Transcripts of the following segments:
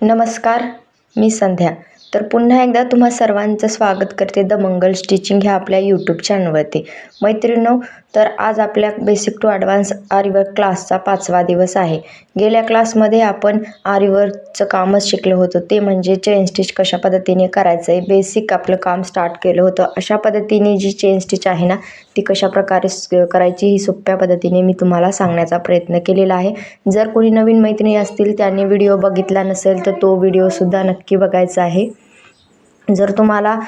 नमस्कार मी संध्या. तर पुन्हा एकदा तुम्हा सर्वांचं स्वागत करते द मंगल स्टिचिंग ह्या आपल्या यूट्यूब चॅनलवरती मैत्रिणो तर आज आपल्या बेसिक टू ॲडव्हान्स आरिवर क्लासचा पाचवा दिवस आहे. गेल्या क्लासमध्ये आपण आरिवरचं कामच शिकलो होतो. ते म्हणजे चेन स्टिच कशा पद्धतीने करायचं आहे बेसिक आपलं काम स्टार्ट केलं होतं. अशा पद्धतीने जी चेन स्टिच आहे ना ती कशा प्रकारे करायची ही सोप्या पद्धतीने मी तुम्हाला सांगण्याचा प्रयत्न केलेला आहे. जर कोणी नवीन मैत्रिणी असतील त्यांनी व्हिडिओ बघितला नसेल तर तो व्हिडिओसुद्धा नक्की बघायचा आहे. जर तुम्हाला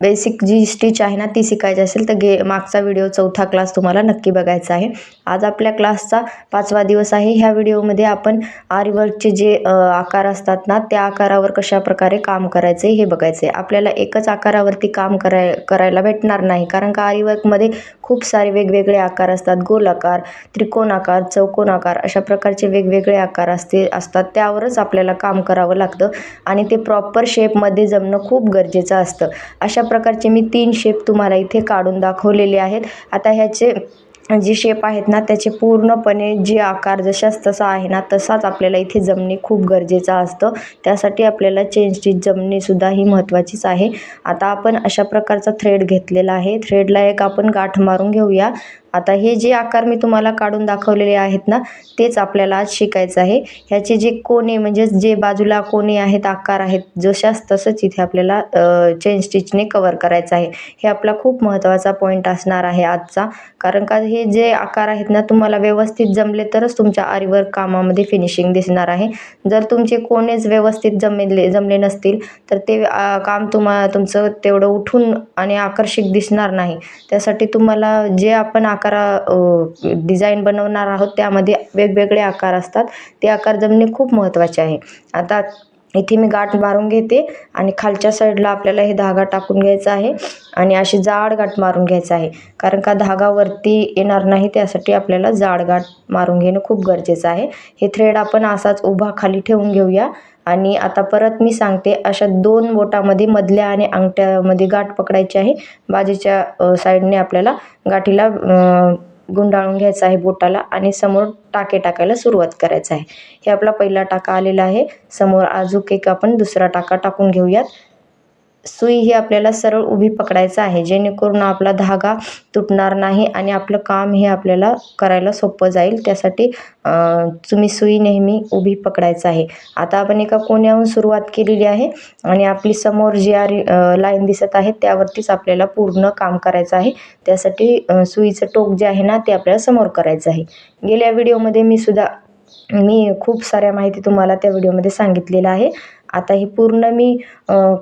बेसिक जी स्टिच आहे ना ती शिकायची असेल तर गे मागचा व्हिडिओ चौथा क्लास तुम्हाला नक्की बघायचा आहे. आज आपल्या क्लासचा पाचवा दिवस आहे. ह्या व्हिडिओमध्ये आपण आरीवर्कचे जे आकार असतात ना त्या आकारावर कशा प्रकारे काम करायचे हे बघायचे. आहे आपल्याला एकच आकारावरती काम कराय करायला भेटणार नाही. कारण का आरीवर्कमध्ये खूप सारे वेगवेगळे आकार असतात. गोलाकार त्रिकोण आकार चौकोन आकार अशा प्रकारचे वेगवेगळे आकार असते असतात. त्यावरच आपल्याला काम करावं लागतं. आणि ते प्रॉपर शेपमध्ये जमणं खूप गरजेचं असतं. अशा प्रकारचे मी तीन शेप तुम्हाला इथे काढून दाखवलेले आहेत. आता ह्याचे जे शेप आहेत ना त्याचे पूर्णपणे जे आकार जशाच तसा आहे ना तसाच आपल्याला इथे जमणे खूप गरजेचं असतं. त्यासाठी आपल्याला चेन स्टिच जमणेसुद्धा ही महत्त्वाचीच आहे. आता आपण अशा प्रकारचा थ्रेड घेतलेला आहे. थ्रेडला एक आपण गाठ मारून घेऊया. आता हे जे आकार मी तुम्हाला काढून दाखवलेले आहेत ना तेच आपल्याला आज शिकायचं आहे. ह्याचे जे कोणे म्हणजेच जे बाजूला कोणे आहेत आकार आहेत जशाच तसंच इथे आपल्याला चेन स्टिचने कवर करायचं आहे. हे आपला खूप महत्त्वाचा पॉईंट असणार आहे आजचा. कारण का हे जे आकार आहेत ना तुम्हाला व्यवस्थित जमले तरच तुमच्या आरीवर्क कामामध्ये फिनिशिंग दिसणार आहे. जर तुमचे कोणेच व्यवस्थित जमले जमले नसतील तर ते काम तुम्हा तुमचं तेवढं उठून आणि आकर्षक दिसणार नाही. त्यासाठी तुम्हाला जे आपण आकारा डिझाईन बनवणार आहोत त्यामध्ये वेगवेगळे आकार असतात. ते आकार जमणे खूप महत्त्वाचे आहे. आता इथे मी गाठ मारून घेते आणि खालच्या साईडला आपल्याला हे धागा टाकून घ्यायचा आहे आणि अशी जाड गाठ मारून घ्यायचं आहे. कारण का धागा वरती येणार नाही त्यासाठी आपल्याला जाड गाठ मारून घेणं खूप गरजेचं आहे. हे थ्रेड आपण असाच उभा खाली ठेवून घेऊया. आणि आता परत मी सांगते अशा दोन बोटामध्ये मधल्या आणि अंगठ्यामध्ये गाठ पकडायची आहे. बाजूच्या साईडने आपल्याला गाठीला गुंडाळून घ्यायचं आहे बोटाला आणि समोर टाके टाकायला सुरुवात करायचं आहे. हे आपला पहिला टाका आलेला आहे. समोर अजून एक आपण दुसरा टाका टाकून घेऊयात. सुई ही आपल्याला सरळ उभी पकडायचं आहे. जेणेकरून आपला धागा तुटणार नाही आणि आपलं काम हे आपल्याला करायला सोपं जाईल. त्यासाठी तुम्ही सुई नेहमी उभी पकडायचं आहे. आता आपण एका कोण्याहून सुरुवात केलेली आहे आणि आपली समोर जी आर लाईन दिसत आहे त्यावरतीच आपल्याला पूर्ण काम करायचं आहे. त्यासाठी सुईचं टोक जे आहे ना ते आपल्याला समोर करायचं आहे. गेल्या व्हिडिओमध्ये मी सुद्धा मी खूप साऱ्या माहिती तुम्हाला त्या व्हिडिओमध्ये सांगितलेलं आहे. आता ही पूर्ण मी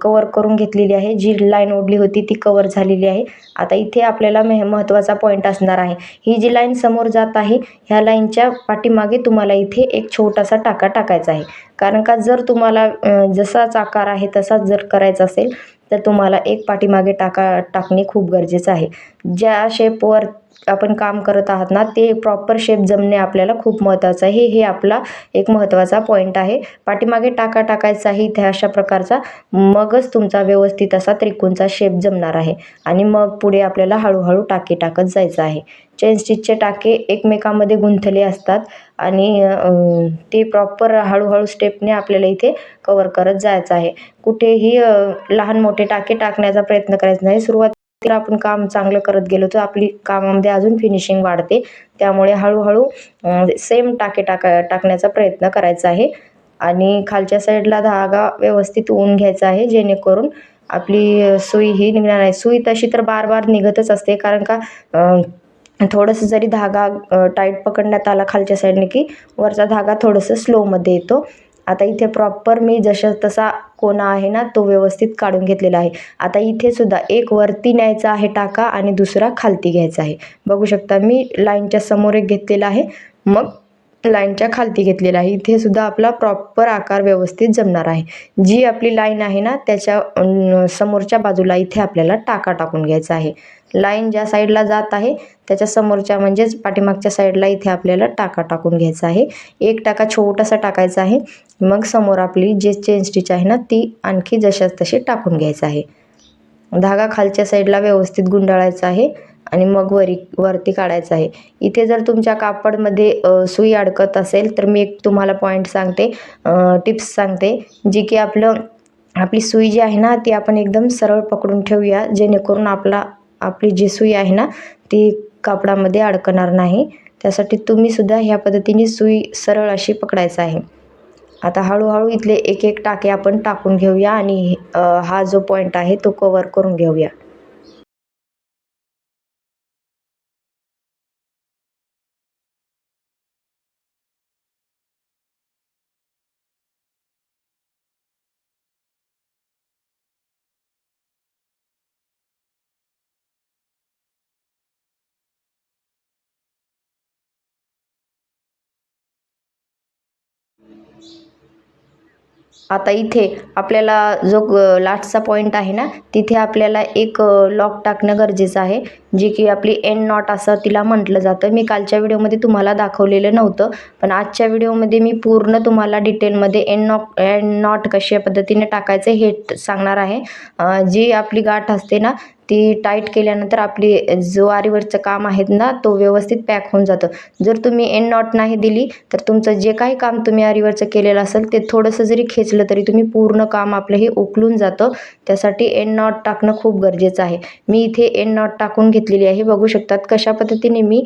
कवर करून घेतलेली आहे. जी लाईन ओढली होती ती कवर झालेली आहे. आता इथे आपल्याला मे महत्त्वाचा पॉईंट असणार आहे. ही जी लाईन समोर जात आहे ह्या लाईनच्या पाठीमागे तुम्हाला इथे एक छोटासा टाका टाकायचा आहे. कारण का जर तुम्हाला जसाच आकार आहे तसाच जर करायचा असेल तर तुम्हाला एक पाठीमागे टाका टाकणे खूप गरजेचं आहे. ज्या शेपवर आपण काम करत आहात ना ते प्रॉपर शेप जमणे आपल्याला खूप महत्त्वाचं आहे. हे आपला एक महत्त्वाचा पॉईंट आहे. पाठीमागे टाका टाकायचा आहे इथे अशा प्रकारचा. मगच तुमचा व्यवस्थित असा त्रिकोणचा शेप जमणार आहे. आणि मग पुढे आपल्याला हळूहळू टाके टाकत जायचं आहे. चेन स्टिचचे टाके एकमेकामध्ये गुंथले असतात. आणि ते प्रॉपर हळूहळू स्टेपने आपल्याला इथे कवर करत जायचं आहे. कुठेही लहान मोठे टाके टाकण्याचा प्रयत्न करायचा नाही. सुरुवात तर आपण काम चांगलं करत गेलो तर आपली कामामध्ये अजून फिनिशिंग वाढते. त्यामुळे हळूहळू सेम टाके टाका टाकण्याचा प्रयत्न करायचा आहे. आणि खालच्या साईडला धागा व्यवस्थित ऊन घ्यायचा आहे जेणेकरून आपली सुई ही निघणार नाही. सुई तशी तर बार बार निघतच असते कारण का थोडंसं जरी धागा टाईट पकडण्यात आला खालच्या साईडने की वरचा धागा थोडंसं स्लोमध्ये येतो. आता इथे प्रॉपर मी जशा तसा कोणा आहे ना तो व्यवस्थित काढून घेतलेला आहे. आता इथे सुद्धा एक वरती न्यायचा आहे टाका आणि दुसरा खालती घ्यायचा आहे. बघू शकता मी लाईनच्या समोर एक घेतलेला आहे. मग लाईनच्या खालती घेतलेला आहे. इथे सुद्धा आपला प्रॉपर आकार व्यवस्थित जमणार आहे. जी आपली लाईन आहे ना त्याच्या समोरच्या बाजूला इथे आपल्याला टाका टाकून घ्यायचा आहे. लाईन ज्या साईडला जात आहे त्याच्या समोरच्या म्हणजेच पाठीमागच्या साईडला इथे आपल्याला टाका टाकून घ्यायचा आहे. एक टाका छोटासा टाकायचा आहे. मग समोर आपली जे चेन स्टिच आहे ना ती आणखी जशाच तशी टाकून घ्यायचं आहे. धागा खालच्या साईडला व्यवस्थित गुंडाळायचा आहे. आणि मग वरी वरती काढायचं आहे. इथे जर तुमच्या कापडमध्ये सुई अडकत असेल तर मी एक तुम्हाला पॉईंट सांगते. टिप्स सांगते. जी की आपलं आपली सुई जी आहे ना ती आपण एकदम सरळ पकडून ठेवूया जेणेकरून आपला आपली जी सुई आहे ना ती कापडामध्ये अडकणार नाही. त्यासाठी तुम्हीसुद्धा ह्या पद्धतीने सुई सरळ अशी पकडायचं आहे. आता हळूहळू इथले एक एक टाके आपण टाकून घेऊया आणि हा जो पॉईंट आहे तो कवर करून घेऊया. आता इथे आपल्याला जो लास्टचा पॉईंट आहे ना तिथे आपल्याला एक लॉक टाकणं गरजेचं आहे. जी की आपली एन नॉट असं तिला म्हटलं जातं. मी कालच्या व्हिडिओमध्ये तुम्हाला दाखवलेलं नव्हतं पण आजच्या व्हिडिओमध्ये मी पूर्ण तुम्हाला डिटेलमध्ये एन नॉट एन नॉट कशा पद्धतीने टाकायचं हे सांगणार आहे. जी आपली गाठ असते ना ती टाईट केल्यानंतर आपली जो काम आहेत ना तो व्यवस्थित पॅक होऊन जातं. जर तुम्ही एन नॉट नाही दिली तर तुमचं जे काही काम तुम्ही आरीवरचं केलेलं असेल ते थोडंसं जरी खेचलं तरी तुम्ही पूर्ण काम आपलं हे उकलून जातं. त्यासाठी एन नॉट टाकणं खूप गरजेचं आहे. मी इथे एन नॉट टाकून घेतलेली आहे. बघू शकतात कशा पद्धतीने मी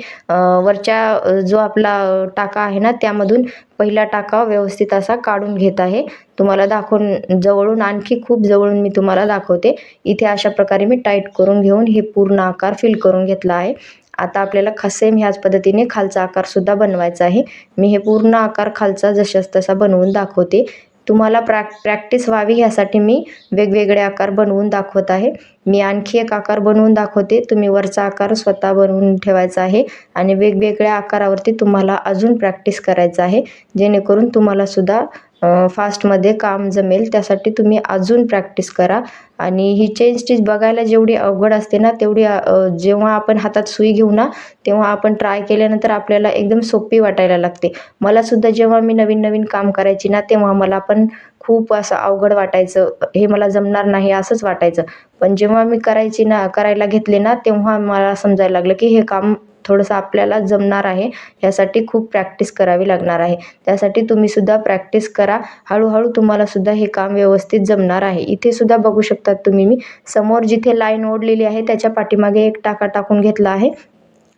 वरच्या जो आपला टाका आहे ना त्यामधून पहिला टाका व्यवस्थित असा काढून घेत आहे. तुम्हाला दाखवून जवळून आणखी खूप जवळून मी तुम्हाला दाखवते. इथे अशा प्रकारे मी टाईट करून घेऊन हे पूर्ण आकार फिल करून घेतला आहे. आता आपल्याला खसेम ह्याच पद्धतीने खालचा आकारसुद्धा बनवायचा आहे. मी हे पूर्ण आकार खालचा जशास तसा बनवून दाखवते. तुम्हाला प्रॅक प्रॅक्टिस व्हावी ह्यासाठी मी वेगवेगळे आकार बनवून दाखवत आहे. मी आणखी एक आकार बनवून दाखवते. तुम्ही वरचा आकार स्वतः बनवून ठेवायचा आहे आणि वेगवेगळ्या आकारावरती तुम्हाला अजून प्रॅक्टिस करायचं आहे. जेणेकरून तुम्हालासुद्धा फास्टमध्ये काम जमेल. त्यासाठी तुम्ही अजून प्रॅक्टिस करा. आणि ही चेन स्टिच बघायला जेवढी अवघड असते ना तेवढी जेव्हा आपण हातात सुई घेऊ ना तेव्हा आपण ट्राय केल्यानंतर आपल्याला एकदम सोपी वाटायला लागते. मलासुद्धा जेव्हा मी नवीन नवीन काम करायची ना तेव्हा मला पण खूप असं अवघड वाटायचं. हे मला जमणार नाही असंच वाटायचं. पण जेव्हा मी करायची ना करायला घेतले ना तेव्हा मला समजायला लागलं की हे काम थोडंसं आपल्याला जमणार आहे यासाठी खूप प्रॅक्टिस करावी लागणार आहे. त्यासाठी तुम्हीसुद्धा प्रॅक्टिस करा. हळूहळू तुम्हालासुद्धा हे काम व्यवस्थित जमणार आहे. इथे सुद्धा बघू शकतात तुम्ही मी. समोर जिथे लाईन ओढलेली आहे त्याच्या पाठीमागे एक टाका टाकून घेतला आहे.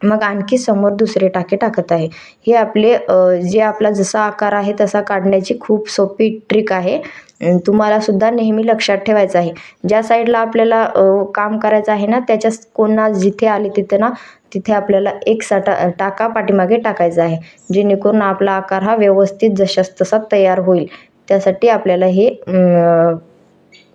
मग आणखी समोर दुसरे टाके टाकत आहे. हे आपले जे आपला जसा आकार आहे तसा काढण्याची खूप सोपी ट्रिक आहे. तुम्हाला सुद्धा नेहमी लक्षात ठेवायचं आहे. ज्या साईडला आपल्याला काम करायचं आहे ना त्याच्या कोणा जिथे आले तिथे ना तिथे आपल्याला एक साटा टाका पाठीमागे टाकायचा आहे. जेणेकरून आपला आकार हा व्यवस्थित जशास तसा तयार होईल. त्यासाठी आपल्याला हे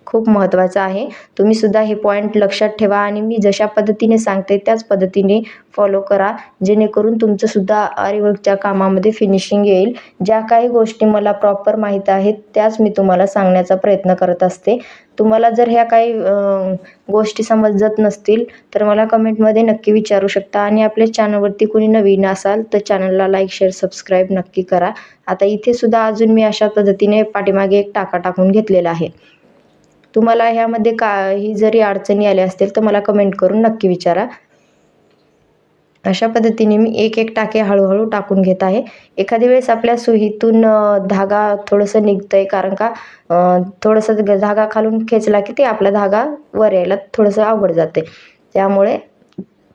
खूप महत्त्वाचं आहे. तुम्हीसुद्धा हे पॉईंट लक्षात ठेवा आणि मी जशा पद्धतीने सांगते त्याच पद्धतीने फॉलो करा. जेणेकरून तुमचंसुद्धा आरीवर्कच्या कामामध्ये फिनिशिंग येईल. ज्या काही गोष्टी मला प्रॉपर माहीत आहेत त्याच मी तुम्हाला सांगण्याचा प्रयत्न करत असते. तुम्हाला जर ह्या काही गोष्टी समजत नसतील तर मला कमेंटमध्ये नक्की विचारू शकता. आणि आपल्या चॅनलवरती कोणी नवीन असाल तर चॅनलला लाईक शेअर सबस्क्राईब नक्की करा. आता इथे सुद्धा अजून मी अशा पद्धतीने पाठीमागे एक टाका टाकून घेतलेला आहे. तुम्हाला ह्यामध्ये काही जरी अडचणी आल्या असतील तर मला कमेंट करून नक्की विचारा. अशा पद्धतीने मी एक एक टाके हळूहळू टाकून घेत आहे. एखाद्या वेळेस आपल्या सुईतून धागा थोडंसं निघतं आहे कारण का थोडंसं धागा खालून खेचला की ते आपला धागा वर यायला थोडंसं अवघड जाते त्यामुळे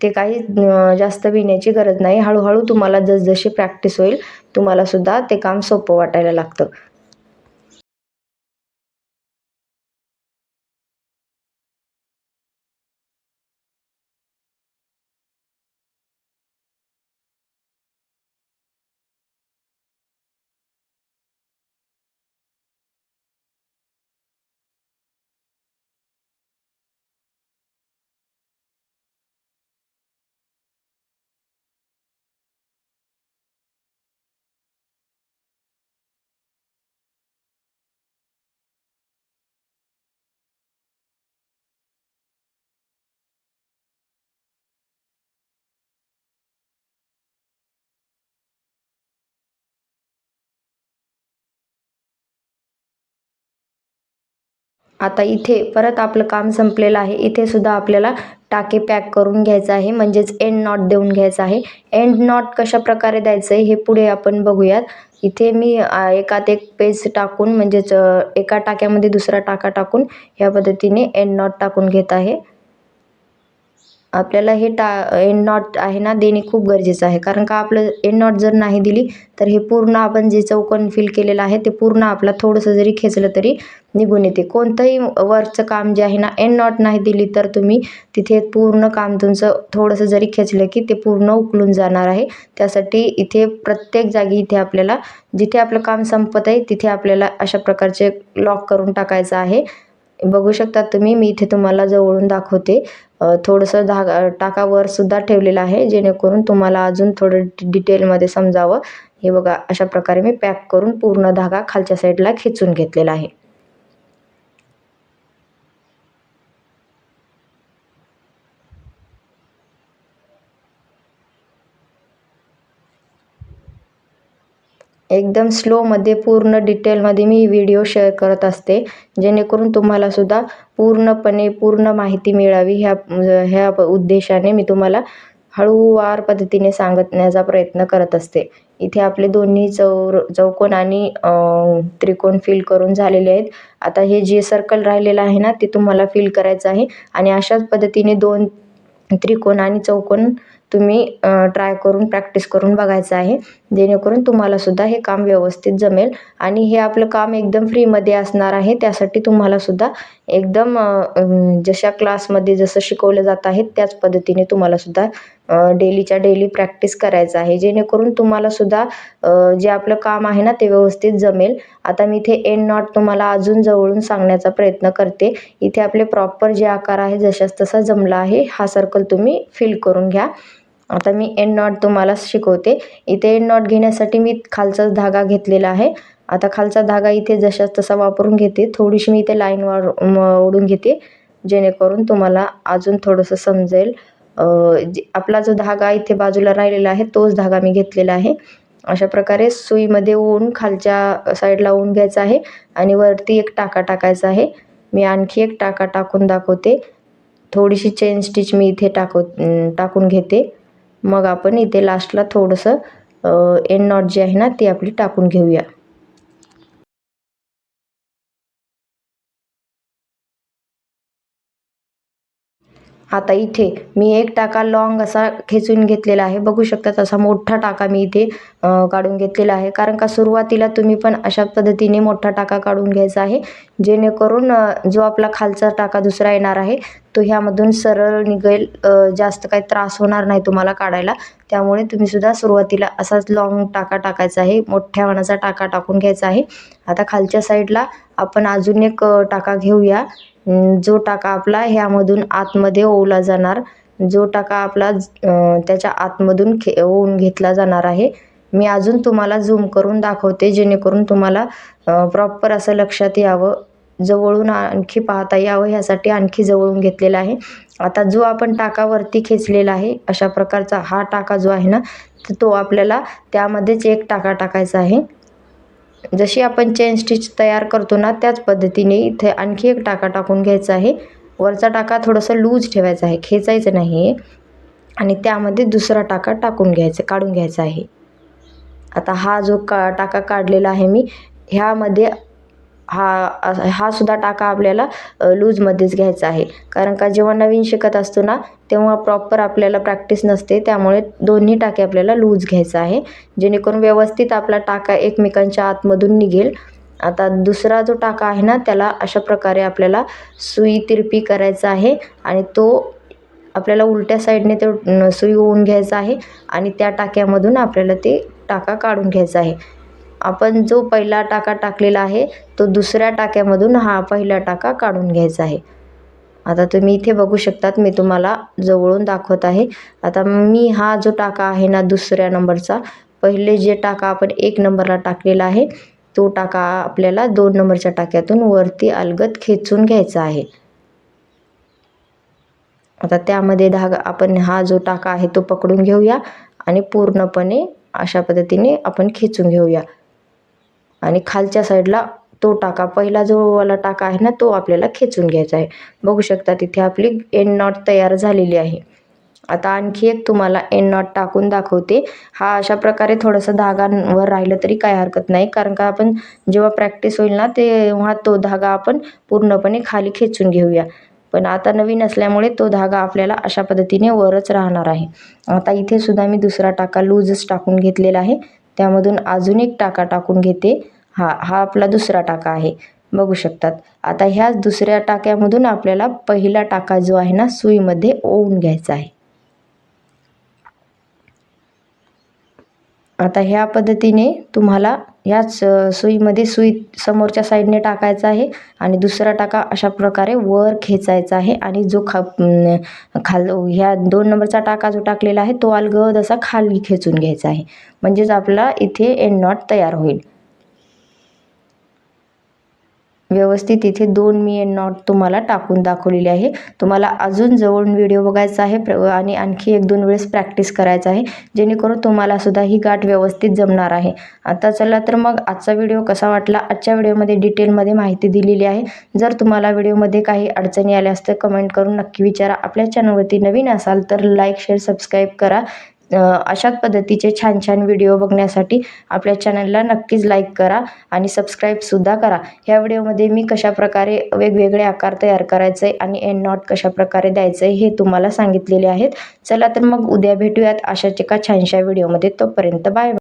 ते काही जास्त विण्याची गरज नाही. हळूहळू तुम्हाला जसजशी प्रॅक्टिस होईल तुम्हालासुद्धा ते काम सोपं वाटायला लागतं. आता इथे परत आपलं काम संपलेलं आहे. इथे सुद्धा आपल्याला टाके पॅक करून घ्यायचं आहे. म्हणजेच एंड नॉट देऊन घ्यायचं आहे. एंड नॉट कशा प्रकारे द्यायचं आहे हे पुढे आपण बघूयात. इथे मी एकात एक पेज टाकून म्हणजेच एका टाक्यामध्ये दुसरा टाका टाकून ह्या पद्धतीने एंड नॉट टाकून घेत आहे. आपल्याला हे टा एंड नॉट आहे ना देणे खूप गरजेचं आहे. कारण का आपलं एंड नॉट जर नाही दिली तर हे पूर्ण आपण जे चौकोन फिल केलेलं आहे ते पूर्ण आपला थोडंसं जरी खेचलं तरी निघून येते. कोणतंही वरचं काम जे आहे ना एंड नॉट नाही दिली तर तुम्ही तिथे पूर्ण काम तुमचं थोडंसं जरी खेचलं की ते पूर्ण उकलून जाणार आहे. त्यासाठी इथे प्रत्येक जागी इथे आपल्याला जिथे आपलं काम संपत आहे तिथे आपल्याला अशा प्रकारचे लॉक करून टाकायचं आहे. बघू शकता तुम्ही मी इथे तुम्हाला जवळून दाखवते. थोडंसं धागा टाका वर सुद्धा ठेवलेलं आहे जेणेकरून तुम्हाला अजून थोडं डिटेलमध्ये समजावं. हे बघा अशा प्रकारे मी पॅक करून पूर्ण धागा खालच्या साईडला खेचून घेतलेला आहे. एकदम स्लोमध्ये पूर्ण डिटेलमध्ये मी व्हिडिओ शेअर करत असते. जेणेकरून तुम्हालासुद्धा पूर्णपणे पूर्ण माहिती मिळावी. ह्या ह्या उद्देशाने मी तुम्हाला हळूवार पद्धतीने सांगण्याचा प्रयत्न करत असते. इथे आपले दोन्ही चौर चौकोन आणि त्रिकोण फिल करून झालेले आहेत. आता हे जे सर्कल राहिलेलं आहे ना ते तुम्हाला फिल करायचं आहे. आणि अशाच पद्धतीने दोन त्रिकोण आणि चौकोन तुम्ही ट्राय करून प्रॅक्टिस करून बघायचं आहे. जेणेकरून तुम्हालासुद्धा हे काम व्यवस्थित जमेल. आणि हे आपलं काम एकदम फ्रीमध्ये असणार आहे. त्यासाठी तुम्हालासुद्धा एकदम जशा क्लासमध्ये जसं शिकवलं जात आहे त्याच पद्धतीने तुम्हाला सुद्धा डेलीच्या डेली प्रॅक्टिस करायचं आहे. जेणेकरून तुम्हालासुद्धा जे आपलं काम आहे ना ते व्यवस्थित जमेल. आता मी इथे एंड नॉट तुम्हाला अजून जवळून सांगण्याचा प्रयत्न करते. इथे आपले प्रॉपर जे आकार आहे जशाच तसा जमला आहे हा सर्कल तुम्ही फिल करून घ्या. आता मी एंड नॉट तुम्हाला शिकवते. इथे एंड नॉट घेण्यासाठी मी खालचाच धागा घेतलेला आहे. आता खालचा धागा इथे जशाच तसा वापरून घेते. थोडीशी मी इथे लाईन वाढ ओढून घेते. जेणेकरून तुम्हाला अजून थोडंसं समजेल जे- आपला जो धागा इथे बाजूला राहिलेला आहे तोच धागा मी घेतलेला आहे. अशा प्रकारे सुईमध्ये ऊन खालच्या साईडला ऊन घ्यायचा आहे आणि वरती एक टाका टाकायचा आहे. मी आणखी एक टाका टाकून दाखवते. थोडीशी चेन स्टिच मी इथे टाकव टाकून घेते. मग आपण इथे लास्टला थोडंसं एंड नॉट जे आहे ना ती आपली टाकून घेऊया. आता इथे मी एक टाका लॉंग असा खेचून घेतलेला आहे. बघू शकता तसा मोठा टाका मी इथे काढून घेतलेला आहे. कारण का सुरुवातीला तुम्ही पण अशा पद्धतीने मोठा टाका काढून घ्यायचा आहे. जेणेकरून जो आपला खालचा टाका दुसरा येणार आहे तो ह्यामधून सरळ निघेल जास्त काही त्रास होणार नाही तुम्हाला काढायला. त्यामुळे तुम्हीसुद्धा सुरुवातीला असाच लॉंग टाका टाकायचा आहे. मोठ्या वनाचा टाका टाकून घ्यायचा आहे. आता खालच्या साईडला आपण अजून एक टाका घेऊया. जो टाका आपला ह्यामधून आतमध्ये ओवला जाणार. जो टाका आपला त्याच्या आतमधून खे ओवून घेतला जाणार आहे. मी अजून तुम्हाला झूम करून दाखवते जेणेकरून तुम्हाला प्रॉपर असं लक्षात यावं जवळून आणखी पाहता यावं ह्यासाठी आणखी जवळून घेतलेला आहे. आता जो आपण टाकावरती खेचलेला आहे अशा प्रकारचा हा टाका जो आहे ना तो आपल्याला त्यामध्येच एक टाका टाकायचा आहे. जशी आपण चेन स्टिच तयार करतो ना त्याच पद्धतीने इथे आणखी एक टाका टाकून घ्यायचा आहे. वरचा टाका थोडंसं लूज ठेवायचा आहे खेचायचं नाही आहे आणि त्यामध्ये दुसरा टाका टाकून घ्यायचा काढून घ्यायचा आहे. आता हा जो का टाका काढलेला आहे मी ह्यामध्ये हा हा सुद्धा टाका आपल्याला लूजमध्येच घ्यायचा आहे. कारण का जेव्हा नवीन शिकत असतो ना तेव्हा प्रॉपर आपल्याला प्रॅक्टिस नसते. त्यामुळे दोन्ही टाके आपल्याला लूज घ्यायचा आहे. जेणेकरून व्यवस्थित आपला टाका एकमेकांच्या आतमधून निघेल. आता दुसरा जो टाका आहे ना त्याला अशा प्रकारे आपल्याला सुई तिरपी करायचा आहे आणि तो आपल्याला उलट्या साईडने ते सुई ओवून घ्यायचा आहे आणि त्या टाक्यामधून आपल्याला ते टाका काढून घ्यायचा आहे. आपण जो पहिला टाका टाकलेला आहे तो दुसऱ्या टाक्यामधून हा पहिला टाका काढून घ्यायचा आहे. आता तुम्ही इथे बघू शकतात मी तुम्हाला जवळून दाखवत आहे. आता मी हा जो टाका आहे ना दुसऱ्या नंबरचा पहिले जे टाका आपण एक नंबरला टाकलेला आहे तो टाका आपल्याला दोन नंबरच्या टाक्यातून वरती अलगत खेचून घ्यायचा आहे. आता त्यामध्ये धागा आपण हा जो टाका आहे तो पकडून घेऊया आणि पूर्णपणे अशा पद्धतीने आपण खेचून घेऊया. आणि खालच्या साईडला तो टाका. पहिला जो वाला टाका आहे ना तो आपल्याला खेचून घ्यायचा आहे. बघू शकता तिथे आपली एंड नॉट तयार झालेली आहे. आता आणखी एक तुम्हाला एंड नॉट टाकून दाखवते. हा अशा प्रकारे थोडंसं धागांवर राहिलं तरी काय हरकत नाही. कारण का आपण जेव्हा प्रॅक्टिस होईल ना तेव्हा तो धागा आपण पूर्णपणे खाली खेचून घेऊया. पण आता नवीन असल्यामुळे तो धागा आपल्याला अशा पद्धतीने वरच राहणार आहे. आता इथे सुद्धा मी दुसरा टाका लूजच टाकून घेतलेला आहे. त्यामधून अजून एक टाका टाकून घेते. हा हा आपला दुसरा टाका आहे. बघू शकतात. आता ह्याच दुसऱ्या टाक्यामधून आपल्याला पहिला टाका जो आहे ना सुईमध्ये ओवून घ्यायचा आहे. आता ह्या पद्धतीने तुम्हाला ह्याच सुईमध्ये सुई समोरच्या साईडने टाकायचा आहे आणि दुसरा टाका अशा प्रकारे वर खेचायचा आहे आणि जो खा खाल ह्या दोन नंबरचा टाका जो टाकलेला आहे तो अलगद असा खाली खेचून घ्यायचा आहे. म्हणजेच आपला इथे एंड नॉट तयार होईल. व्यवस्थित इथे दोन मी नॉट तुम्हाला टाकून दाखवलेले आहे. तुम्हाला अजून जवळून व्हिडिओ बघायचा आहे. प्र आणि आणखी एक दोन वेळेस प्रॅक्टिस करायचं आहे. जेणेकरून तुम्हाला सुद्धा ही गाठ व्यवस्थित जमणार आहे. आता चला तर मग आजचा व्हिडिओ कसा वाटला? आजच्या व्हिडिओमध्ये डिटेलमध्ये माहिती दिलेली आहे. जर तुम्हाला व्हिडिओमध्ये काही अडचणी आल्या असतं कमेंट करून नक्की विचारा. आपल्या चॅनलवरती नवीन असाल तर लाईक शेअर सबस्क्राईब करा. अशाच पद्धतीचे छान छान व्हिडिओ बघण्यासाठी आपल्या चॅनलला नक्कीच लाईक करा आणि सबस्क्राईबसुद्धा करा. ह्या व्हिडिओमध्ये मी कशाप्रकारे वेगवेगळे आकार तयार करायचे आणि एंड नॉट कशाप्रकारे द्यायचं आहे हे तुम्हाला सांगितलेले आहेत. चला तर मग उद्या भेटूयात अशाच एका छानशा व्हिडिओमध्ये. तोपर्यंत बाय.